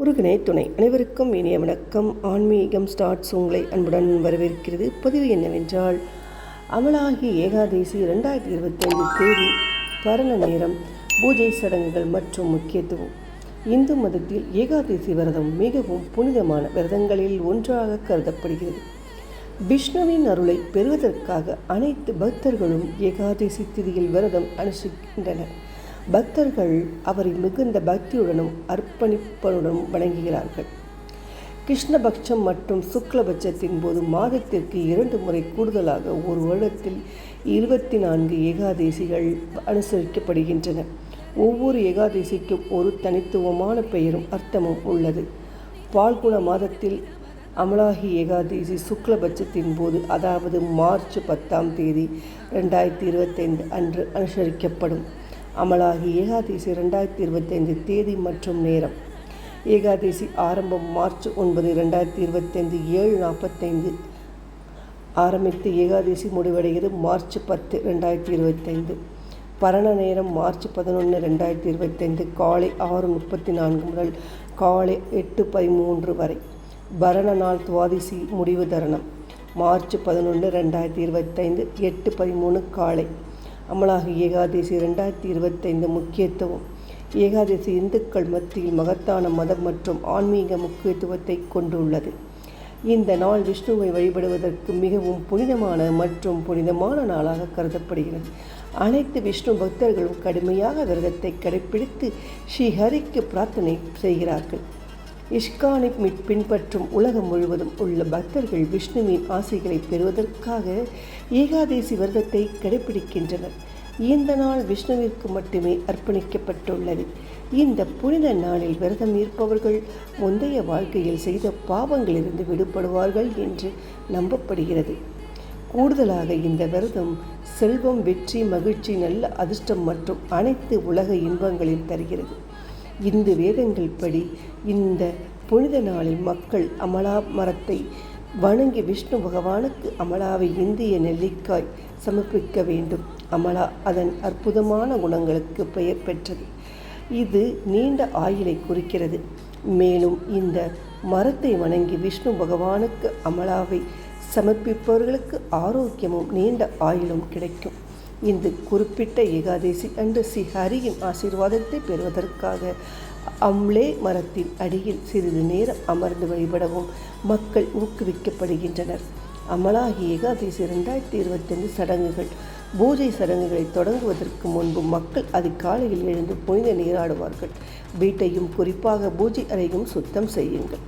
முருகனே துணை. அனைவருக்கும் இனிய வணக்கம். ஆன்மீகம் ஸ்டார்ட்ஸ் உங்களை அன்புடன் வரவேற்கிறது. பதிவு என்னவென்றால் அமலாகி ஏகாதேசி ரெண்டாயிரத்தி இருபத்தைந்து தேதி பரண நேரம் பூஜை சடங்குகள் மற்றும் முக்கியத்துவம். இந்து மதத்தில் ஏகாதேசி விரதம் மிகவும் புனிதமான விரதங்களில் ஒன்றாக கருதப்படுகிறது. விஷ்ணுவின் அருளை பெறுவதற்காக அனைத்து பக்தர்களும் ஏகாதசி திதியில் விரதம் அனுஷ்டிக்கின்றனர். பக்தர்கள் அவரை மிகுந்த பக்தியுடனும் அர்ப்பணிப்புடனும் வணங்குகிறார்கள். கிருஷ்ணபக்ஷம் மற்றும் சுக்லபட்சத்தின் போது மாதத்திற்கு இரண்டு முறை கூடுதலாக ஒரு வருடத்தில் இருபத்தி நான்கு ஏகாதேசிகள் அனுசரிக்கப்படுகின்றன. ஒவ்வொரு ஏகாதேசிக்கும் ஒரு தனித்துவமான பெயரும் அர்த்தமும் உள்ளது. பால்குண மாதத்தில் அமலாகி ஏகாதேசி சுக்லபட்சத்தின் போது அதாவது மார்ச் பத்தாம் தேதி ரெண்டாயிரத்தி இருபத்தைந்து அன்று அனுசரிக்கப்படும். அமலாகி ஏகாதேசி ரெண்டாயிரத்தி இருபத்தைந்து தேதி மற்றும் நேரம். ஏகாதேசி ஆரம்பம் மார்ச் ஒன்பது ரெண்டாயிரத்தி இருபத்தைந்து ஏழு நாற்பத்தைந்து. ஆரம்பித்து ஏகாதேசி முடிவடைகிறது மார்ச் பத்து ரெண்டாயிரத்தி இருபத்தைந்து. பரண நேரம் மார்ச் பதினொன்று ரெண்டாயிரத்தி இருபத்தைந்து காலை ஆறு முப்பத்தி நான்கு முதல் காலை எட்டு பதிமூன்று வரை. பரண நாள் துவாதிசி முடிவு தருணம் மார்ச் பதினொன்று ரெண்டாயிரத்தி இருபத்தைந்து எட்டு பதிமூணு காலை. அமலாக ஏகாதசி ரெண்டாயிரத்தி இருபத்தைந்து முக்கியத்துவம். ஏகாதசி இந்துக்கள் மத்தியில் மகத்தான மதம் மற்றும் ஆன்மீக முக்கியத்துவத்தை கொண்டுள்ளது. இந்த நாள் விஷ்ணுவை வழிபடுவதற்கு மிகவும் புனிதமான மற்றும் புனிதமான நாளாக கருதப்படுகிறது. அனைத்து விஷ்ணு பக்தர்களும் கடுமையாக விரதத்தை கடைபிடித்து ஸ்ரீஹரிக்கு பிரார்த்தனை செய்கிறார்கள். இஷ்கானை பின்பற்றும் உலகம் முழுவதும் உள்ள பக்தர்கள் விஷ்ணுவின் ஆசைகளை பெறுவதற்காக ஏகாதேசி விரதத்தை கடைபிடிக்கின்றனர். இந்த நாள் விஷ்ணுவிற்கு மட்டுமே அர்ப்பணிக்கப்பட்டுள்ளது. இந்த புனித நாளில் விரதம் இருப்பவர்கள் முந்தைய வாழ்க்கையில் செய்த பாவங்களிலிருந்து விடுபடுவார்கள் என்று நம்பப்படுகிறது. கூடுதலாக இந்த விரதம் செல்வம் வெற்றி மகிழ்ச்சி நல்ல அதிர்ஷ்டம் மற்றும் அனைத்து உலக இன்பங்களில் தருகிறது. இந்து வேதங்கள் படி இந்த புனித நாளில் மக்கள் அமலா மரத்தை வணங்கி விஷ்ணு பகவானுக்கு அமலாவை இந்திய நெல்லிக்காய் சமர்ப்பிக்க வேண்டும். அமலா அதன் அற்புதமான குணங்களுக்கு பெயர் பெற்றது. இது நீண்ட ஆயுளை குறிக்கிறது. மேலும் இந்த மரத்தை வணங்கி விஷ்ணு பகவானுக்கு அமலாவை சமர்ப்பிப்பவர்களுக்கு ஆரோக்கியமும் நீண்ட ஆயுளும் கிடைக்கும். இந்த குறிப்பிட்ட ஏகாதசி அன்று ஸ்ரீ ஹரியின் ஆசீர்வாதத்தை பெறுவதற்காக அம்லே மரத்தின் அடியில் சிறிது நேரம் அமர்ந்து வழிபடவும் மக்கள் ஊக்குவிக்கப்படுகின்றனர். அமலாகி ஏகாதசி ரெண்டாயிரத்தி இருபத்தைந்து சடங்குகள். பூஜை சடங்குகளை தொடங்குவதற்கு முன்பு மக்கள் அதிகாலையில் எழுந்து புனித நீராடுவார்கள். வீட்டையும் குறிப்பாக பூஜை அறையும் சுத்தம் செய்யுங்கள்.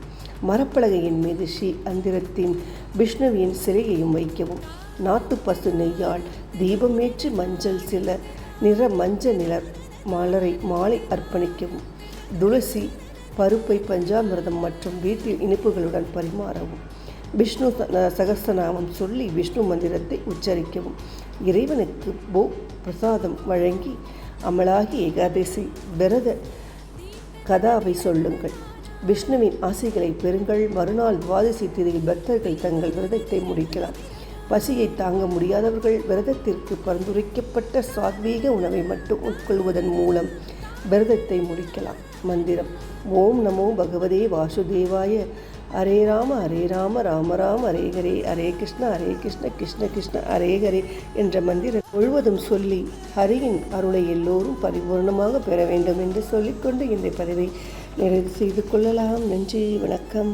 மரப்பலகையின் மீது ஸ்ரீ அந்திரத்தின் விஷ்ணுவின் சிலையையும் வைக்கவும். நாட்டு பசு நெய்யால் தீபமேற்றி மஞ்சள் சில நிற மஞ்சள் நில மலரை மாலை அர்ப்பணிக்கவும் துளசி பருப்பை பஞ்சாமிரதம் மற்றும் வீட்டில் இனிப்புகளுடன் பரிமாறவும். விஷ்ணு சகஸ்தநாமம் சொல்லி விஷ்ணு மந்திரத்தை உச்சரிக்கவும். இறைவனுக்கு போ பிரசாதம் வழங்கி அமலாகி ஏகாதசி விரத கதாவை சொல்லுங்கள். விஷ்ணுவின் ஆசைகளை பெறுங்கள் மறுநாள் துவாதசி திதியில் பக்தர்கள் தங்கள் விரதத்தை முடிக்கலாம். பசியை தாங்க முடியாதவர்கள் விரதத்திற்கு பரிந்துரைக்கப்பட்ட சாத்வீக உணவை மட்டும் உட்கொள்வதன் மூலம் விரதத்தை முடிக்கலாம். மந்திரம். ஓம் நமோ பகவதே வாசுதேவாய. ஹரே ராம ஹரே ராம ராம ராம ஹரே ஹரே ஹரே கிருஷ்ண ஹரே கிருஷ்ண கிருஷ்ண கிருஷ்ண ஹரே ஹரே என்ற மந்திரம் முழுவதும் சொல்லி ஹரியின் அருளை எல்லோரும் பரிபூர்ணமாக பெற வேண்டும் என்று சொல்லிக்கொண்டு இந்த பதிவை நிறைவு செய்து கொள்ளலாம். நன்றி வணக்கம்.